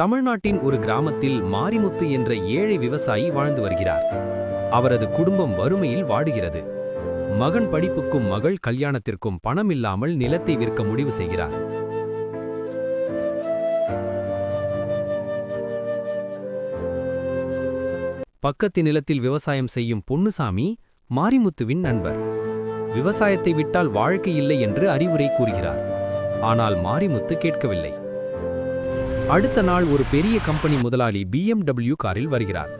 தமிழ்நாட்டின் ஒரு கிராமத்தில் மாரிமுத்து என்ற ஏழை விவசாயி வாழ்ந்து வருகிறார். அவரது குடும்பம் வறுமையில் வாடுகிறது. மகன் படிப்புக்கும் மகள் கல்யாணத்திற்கும் பணம் இல்லாமல் நிலத்தை விற்க முடிவு செய்கிறார். பக்கத்து நிலத்தில் விவசாயம் செய்யும் பொன்னுசாமி மாரிமுத்துவின் நண்பர். விவசாயத்தை விட்டால் வாழ்க்கை இல்லை என்று அறிவுரை கூறுகிறார். ஆனால் மாரிமுத்து கேட்கவில்லை. அடுத்த நாள் ஒரு பெரிய கம்பெனி முதலாளி BMW காரில் வருகிறார்.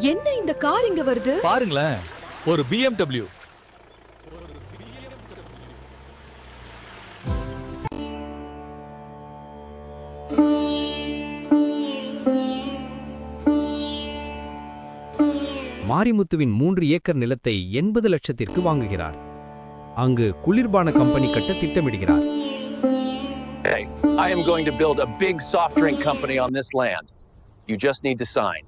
என்ன இந்த கார் இங்க வருது? பாருங்களேன் ஒரு BMW மாரிமுத்துவின் மூன்று ஏக்கர் நிலத்தை எண்பது லட்சத்திற்கு வாங்குகிறார். அங்கு குளிர்பான கம்பெனி கட்ட திட்டமிடுகிறார். Hey, I am going to build a big soft drink company on this land. You just need to sign.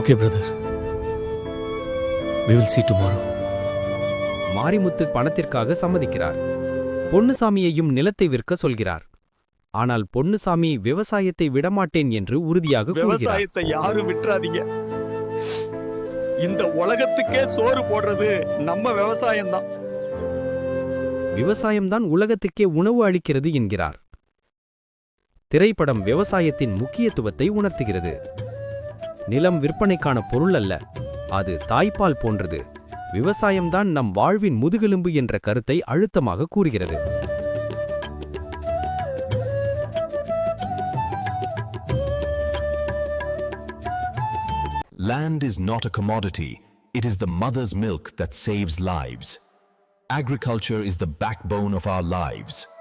Okay brother we will see tomorrow. Marimuthu பணத்திற்காக சம்மதிக்கிறார். பொன்னுசாமியையும் நிலத்தை விற்க சொல்கிறார். ஆனால் பொன்னுசாமி விவசாயத்தை விடமாட்டேன் என்று உறுதியாக கூறுகிறார். விவசாயத்தை யாரும் விட்டுறாதீங்க இந்த உலகத்துக்கே சோறு போடுறது நம்ம விவசாயம்தான். விவசாயம்தான் உலகத்துக்கே உணவு அளிக்கிறது என்கிறார். திரைப்படம் விவசாயத்தின் முக்கியத்துவத்தை உணர்த்துகிறது. நிலம் விற்பனைக்கான பொருள் அல்ல அது தாய்ப்பால் போன்றது. விவசாயம்தான் நம் வாழ்வின் முதுகெலும்பு என்ற கருத்தை அழுத்தமாக கூறுகிறது. Land is not a commodity, it is the mother's milk that saves lives. Agriculture is the backbone of our lives.